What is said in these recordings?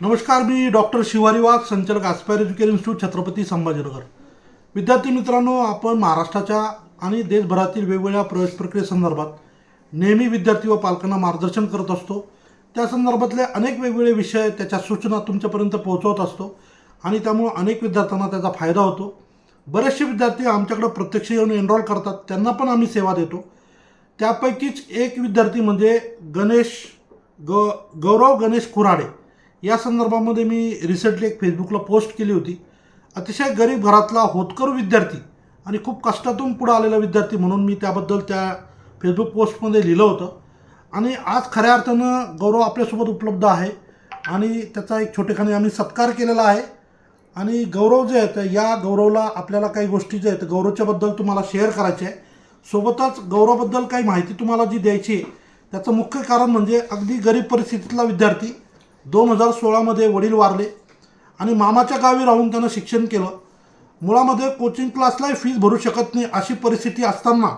नमस्कार मी डॉक्टर शिवारी वाघ संचालक aspire education institute Chhatrapati Sambhajinagar. विद्यार्थी मित्रांनो आपण महाराष्ट्राच्या आणि देशभरातील वेगवेगळ्या प्रवेश प्रक्रियेसंदर्भात नेहमी विद्यार्थी व पालकांना मार्गदर्शन करत असतो. त्या संदर्भातले अनेक वेगवेगळे विषय त्याच्या सूचना तुमच्यापर्यंत पोहोचवत असतो आणि त्यामुळं अनेक विद्यार्थ्यांना त्याचा फायदा होतो. बरेचसे विद्यार्थी आमच्याकडे प्रत्यक्ष येऊन एनरोल करतात त्यांना पण आम्ही सेवा देतो. त्यापैकीच एक विद्यार्थी म्हणजे गणेश ग गौरव गणेश कुराडे. या संदर्भामध्ये मी रिसेंटली एक फेसबुकला पोस्ट केली होती. अतिशय गरीब घरातला होतकर विद्यार्थी आणि खूप कष्टातून पुढं आलेला विद्यार्थी म्हणून मी त्याबद्दल त्या फेसबुक पोस्टमध्ये लिहिलं होतं. आणि आज खऱ्या अर्थानं गौरव आपल्यासोबत उपलब्ध आहे आणि त्याचा एक छोटेखानी आम्ही सत्कार केलेला आहे. आणि गौरव जे आहेत या गौरवला आपल्याला काही गोष्टी ज्या आहेत गौरवच्याबद्दल तुम्हाला शेअर करायचे आहे. सोबतच गौरवबद्दल काही माहिती तुम्हाला जी द्यायची आहे त्याचं मुख्य कारण म्हणजे अगदी गरीब परिस्थितीतला विद्यार्थी दोन हजार सोळामध्ये वडील वारले आणि मामाच्या गावी राहून त्यानं शिक्षण केलं. मुळामध्ये कोचिंग क्लासलाही फीज भरू शकत नाही अशी परिस्थिती असताना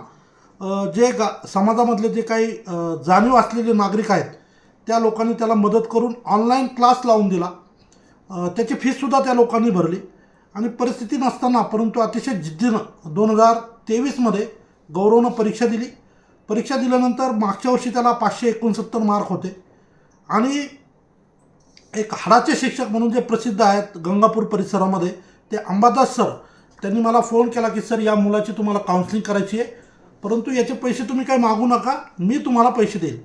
जे गा समाजामधले जे काही जाणीव असलेले नागरिक आहेत त्या लोकांनी त्याला मदत करून ऑनलाईन क्लास लावून दिला. त्याची फीससुद्धा त्या लोकांनी भरली. आणि परिस्थिती नसताना परंतु अतिशय जिद्दीनं दोन हजार तेवीसमध्ये गौरवनं परीक्षा दिली. परीक्षा दिल्यानंतर मागच्या वर्षी त्याला पाचशे एकोणसत्तर मार्क होते. आणि एक हाडाचे शिक्षक म्हणून जे प्रसिद्ध आहेत गंगापूर परिसरामध्ये ते अंबादास सर. त्यांनी मला फोन केला की सर या मुलाची तुम्हाला काउन्सिलिंग करायची आहे. परंतु याचे पैसे तुम्ही काही मागू नका. मी तुम्हाला पैसे देईल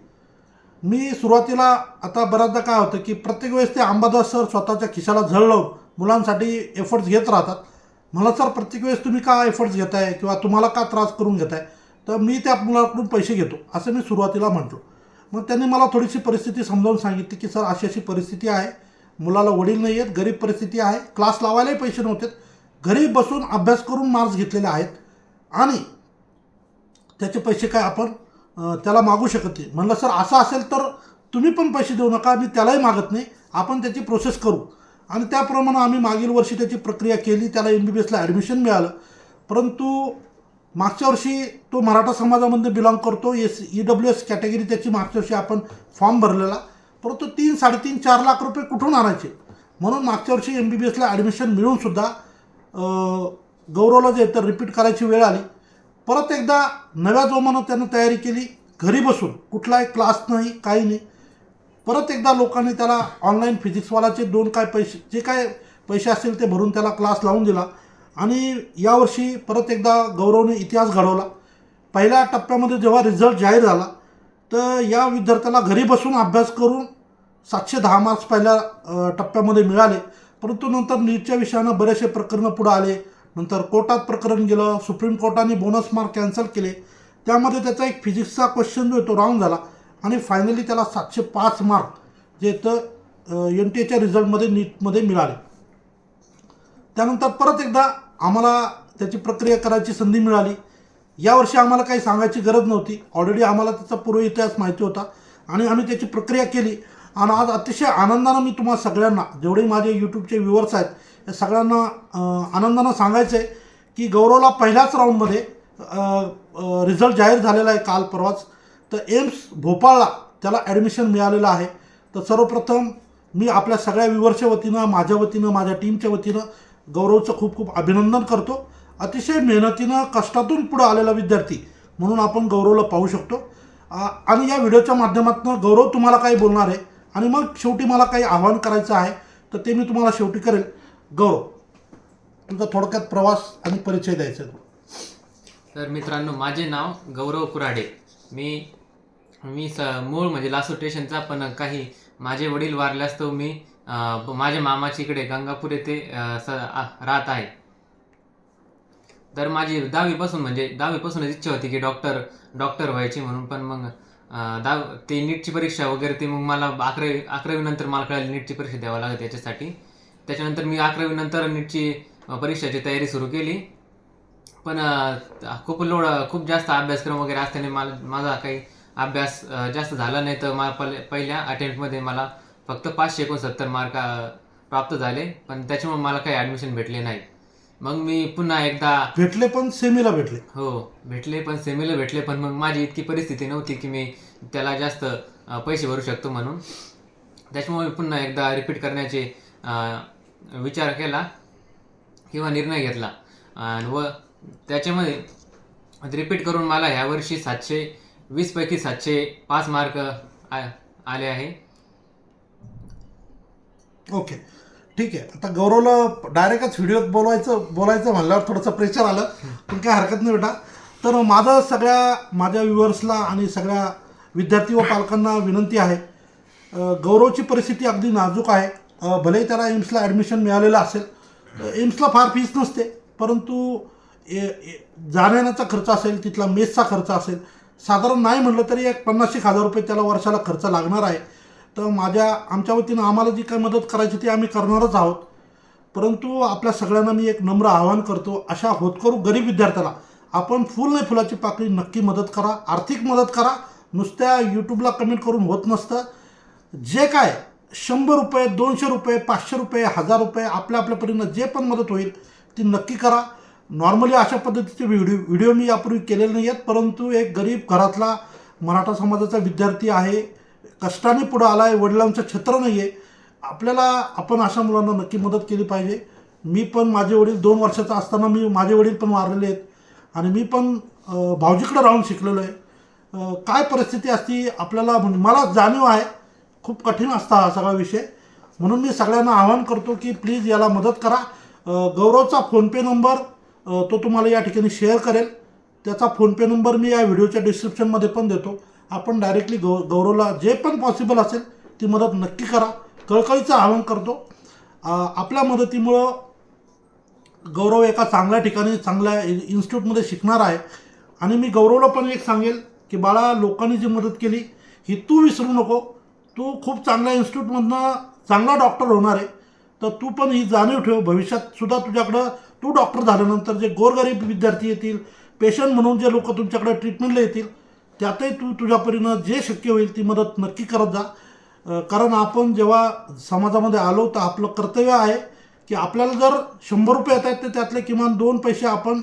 मी सुरुवातीला आता बऱ्याचदा काय होतं की प्रत्येक वेळेस ते अंबादास सर स्वतःच्या खिशाला झळ लावून मुलांसाठी एफर्ट्स घेत राहतात. मला सर प्रत्येक वेळेस तुम्ही का एफर्ट्स घेताय? किंवा तुम्हाला का त्रास करून घेताय? तर मी त्या मुलाकडून पैसे घेतो असं मी सुरुवातीला म्हटलो मग त्यांनी मला थोडीशी परिस्थिती समजावून सांगितली की सर अशी अशी परिस्थिती आहे. मुलाला वडील नाही आहेत गरीब परिस्थिती आहे. क्लास लावायलाही पैसे नव्हते. घरी बसून अभ्यास करून मार्क्स घेतलेले आहेत. आणि त्याचे पैसे काय आपण त्याला मागू शकत नाही. म्हणलं सर असं असेल तर तुम्ही पण पैसे देऊ नका. मी त्यालाही मागत नाही. आपण त्याची प्रोसेस करू. आणि त्याप्रमाणे आम्ही मागील वर्षी त्याची प्रक्रिया केली. त्याला एम बी बी एसला ॲडमिशन मिळालं. परंतु मागच्या वर्षी तो मराठा समाजामध्ये बिलॉंग करतो. S E W S category त्याची मागच्या वर्षी आपण फॉर्म भरलेला. परंतु तीन साडेतीन चार लाख रुपये कुठून आणायचे? म्हणून मागच्या वर्षी एम बी बी एसला ॲडमिशन मिळूनसुद्धा गौरवला जे तर रिपीट करायची वेळ आली. परत एकदा नव्या जोमानं त्यानं तयारी केली. घरी बसून कुठलाही क्लास नाही काही नाही. परत एकदा लोकांनी त्याला ऑनलाईन फिजिक्सवालाचे दोन काय पैसे जे काय पैसे असतील ते भरून त्याला क्लास लावून दिला. आणि यावर्षी परत एकदा गौरवने इतिहास घडवला. पहिल्या टप्प्यामध्ये जेव्हा रिझल्ट जाहीर झाला तर या विद्यार्थ्याला घरी बसून अभ्यास करून सातशे दहा मार्क्स पहिल्या टप्प्यामध्ये मिळाले. परंतु नंतर नीटच्या विषयानं बरेचसे प्रकरणं पुढं आले. नंतर कोर्टात प्रकरण गेलं सुप्रीम कोर्टाने बोनस मार्क कॅन्सल केले. त्यामध्ये त्याचा एक फिजिक्सचा क्वेश्चन जो येतो तो झाला. आणि फायनली त्याला सातशे पाच मार्क जे तर एन टी एच्या रिझल्टमध्ये नीटमध्ये मिळाले. त्यानंतर परत एकदा आम्हाला त्याची प्रक्रिया करायची संधी मिळाली. यावर्षी आम्हाला काही सांगायची गरज नव्हती. ऑलरेडी आम्हाला त्याचा पूर्व इतिहास माहिती होता. आणि आम्ही त्याची प्रक्रिया केली. आणि आज अतिशय आनंदानं मी तुम्हाला सगळ्यांना जेवढे माझे यूट्यूबचे व्ह्युअर्स आहेत या सगळ्यांना आनंदानं सांगायचं आहे की गौरवला पहिल्याच राऊंडमध्ये रिझल्ट जाहीर झालेला आहे काल परवाच. तर एम्स भोपाळला त्याला ॲडमिशन मिळालेलं आहे. तर सर्वप्रथम मी आपल्या सगळ्या व्ह्युअरच्या वतीनं माझ्या वतीनं माझ्या टीमच्या वतीनं गौरवचं खूप खूप अभिनंदन करतो. अतिशय मेहनतीनं कष्टातून पुढं आलेला विद्यार्थी म्हणून आपण गौरवला पाहू शकतो. आणि या व्हिडिओच्या माध्यमातून गौरव तुम्हाला काही बोलणार आहे? आणि मग शेवटी मला काही आवाहन करायचं आहे तर ते मी तुम्हाला शेवटी करेल. गौरव तुमचा थोडक्यात प्रवास आणि परिचय द्यायचा तर मित्रांनो माझे नाव गौरव कुराडे. मी मी स मूळ म्हणजे लासू स्टेशनचा पण काही माझे वडील वारल्यास तो मी माझ्या मामाची इकडे गंगापूर येथे स राहत आहे. तर माझी दहावीपासून म्हणजे दहावीपासूनच इच्छा होती की डॉक्टर डॉक्टर व्हायची म्हणून पण मग अं, दहाव ते नीटची परीक्षा वगैरे ते मग मला अकरावी अकरावीनंतर मला कळाली नीटची परीक्षा द्यावं लागेल त्याच्यासाठी. त्याच्यानंतर मी अकरावीनंतर नीटची परीक्षाची तयारी सुरू केली. पण खूप लोड खूप जास्त अभ्यासक्रम वगैरे असल्याने मला माझा काही अभ्यास जास्त झाला नाही तर मला पहिल्या अटेम्प्टमध्ये मला फक्त पाचशे एकोणसत्तर मार्क प्राप्त झाले पण त्याच्यामुळे मला काही ॲडमिशन भेटले नाही. मग मी पुन्हा एकदा भेटले पण सेमीला भेटले. हो भेटले पण सेमीला भेटले पण मग माझी इतकी परिस्थिती नव्हती की मी त्याला जास्त पैसे भरू शकतो म्हणून. त्याच्यामुळे मी पुन्हा एकदा रिपीट करण्याचे विचार केला किंवा निर्णय घेतला. व त्याच्यामध्ये रिपीट करून मला ह्यावर्षी सातशे वीसपैकी सातशे पाच मार्क आ- आले आहे. ओके. ठीक आहे. आता गौरवला डायरेक्टच व्हिडिओत बोलायचं बोलायचं म्हणल्यावर थोडंसं प्रेशर आलं. पण काही हरकत नाही बेटा. तर माझं सगळ्या माझ्या व्ह्युअर्सला आणि सगळ्या विद्यार्थी व पालकांना विनंती आहे. गौरवची परिस्थिती अगदी नाजूक आहे. भलेही त्याला एम्सला ॲडमिशन मिळालेलं असेल. एम्सला फार फीस नसते. परंतु ए- ए- जाण्याचा खर्च असेल तिथला मेसचा खर्च असेल साधारण नाही म्हटलं तरी एक पन्नास एक हजार रुपये त्याला वर्षाला खर्च लागणार आहे. तर माझ्या आमच्या वतीनं आम्हाला जी काही मदत करायची ती आम्ही करणारच आहोत. परंतु आपल्या सगळ्यांना मी एक नम्र आवाहन करतो अशा होतकरू गरीब विद्यार्थ्याला आपण फुल नाही फुलाची पाकळी नक्की मदत करा आर्थिक मदत करा. नुसत्या यूट्यूबला कमेंट करून होत नसतं. जे काय शंभर रुपये दोनशे रुपये पाचशे रुपये हजार रुपये आपल्या आपल्या परीनं जे पण मदत होईल ती नक्की करा. नॉर्मली अशा पद्धतीचे व्हिडिओ व्हिडिओ मी यापूर्वी केलेले नाही आहेत परंतु एक गरीब घरातला मराठा समाजाचा विद्यार्थी आहे. कष्टाने पुढं आला आहे वडिलांचं छत्र नाही आहे आपल्याला आपण अशा मुलांना नक्की मदत केली पाहिजे. मी पण माझे वडील दोन वर्षाचा असताना मी माझे वडील पण वारलेले आहेत. आणि मी पण भाऊजीकडं भाऊजीकडे राहून शिकलेलो आहे. काय परिस्थिती असती आपल्याला म्हणजे मला जाणीव आहे. खूप कठीण असता हा सगळा विषय. म्हणून मी सगळ्यांना आवाहन करतो की प्लीज याला मदत करा. गौरवचा फोनपे नंबर तो तुम्हाला या ठिकाणी शेअर करेल. त्याचा फोनपे नंबर मी या व्हिडिओच्या डिस्क्रिप्शनमध्ये पण देतो. आपण डायरेक्टली गौ गौरवला जे पण पॉसिबल असेल ती मदत नक्की करा. कळकळीचं आवाहन करतो. आपल्या मदतीमुळं गौरव एका चांगल्या ठिकाणी चांगल्या इन्स्टिट्यूटमध्ये शिकणार आहे. आणि मी गौरवला पण एक सांगेल की बाळा लोकांनी जी मदत केली ही तू विसरू नको. तू खूप चांगल्या इन्स्टिट्यूटमधनं चांगला डॉक्टर होणार आहे. तर तू पण ही जाणीव ठेव. भविष्यातसुद्धा तुझ्याकडं तू डॉक्टर झाल्यानंतर जे गोरगरीब विद्यार्थी येतील पेशंट म्हणून जे लोक तुमच्याकडे ट्रीटमेंटला येतील त्यातही तू तुझ्या परीनं जे शक्य होईल ती मदत नक्की करत जा. कारण आपण जेव्हा समाजामध्ये आलो तर आपलं कर्तव्य आहे की आपल्याला जर शंभर रुपये येत आहेत तर त्यातले किमान दोन पैसे आपण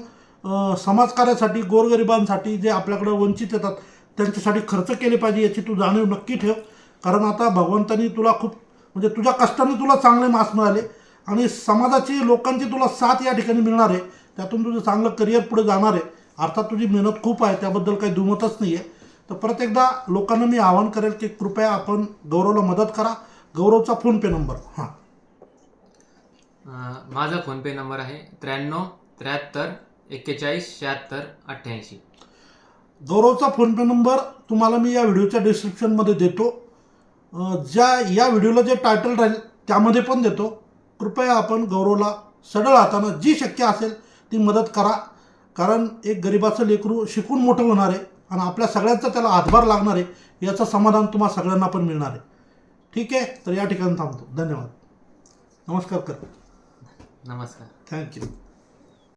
समाजकार्यासाठी गोरगरिबांसाठी जे आपल्याकडं वंचित येतात त्यांच्यासाठी खर्च केले पाहिजे याची तू जाणीव नक्की ठेव. कारण आता भगवंतानी तुला खूप म्हणजे तुझ्या कष्टाने तुला चांगले मार्क्स मिळाले आणि समाजाची लोकांची तुला साथ या ठिकाणी मिळणार आहे. त्यातून तुझं चांगलं करिअर पुढे जाणार आहे. अर्थात तुझी मेहनत खूप आहे त्याबद्दल काही दुमतच नाही आहे तर परत एकदा लोकांना मी आवाहन करेल की कृपया आपण गौरवला मदत करा. गौरवचा फोनपे नंबर हां. माझा फोनपे नंबर आहे त्र्याण्णव त्र्याहत्तर एक्केचाळीस शहात्तर अठ्ठ्याऐंशी. गौरवचा फोनपे नंबर तुम्हाला मी या व्हिडिओच्या डिस्क्रिप्शनमध्ये देतो. ज्या या व्हिडिओला जे टायटल राहील त्यामध्ये पण देतो. कृपया आपण गौरवला सडळ हातानं जी शक्य असेल ती मदत करा. कारण एक गरिबाचं लेकरू शिकून मोठं होणार आहे आणि आपल्या सगळ्यांचा त्याला हातभार लागणार आहे याचं समाधान तुम्हा सगळ्यांना पण मिळणार आहे. ठीक आहे? तर या ठिकाणी थांबतो. धन्यवाद. नमस्कार कर. नमस्कार. थँक्यू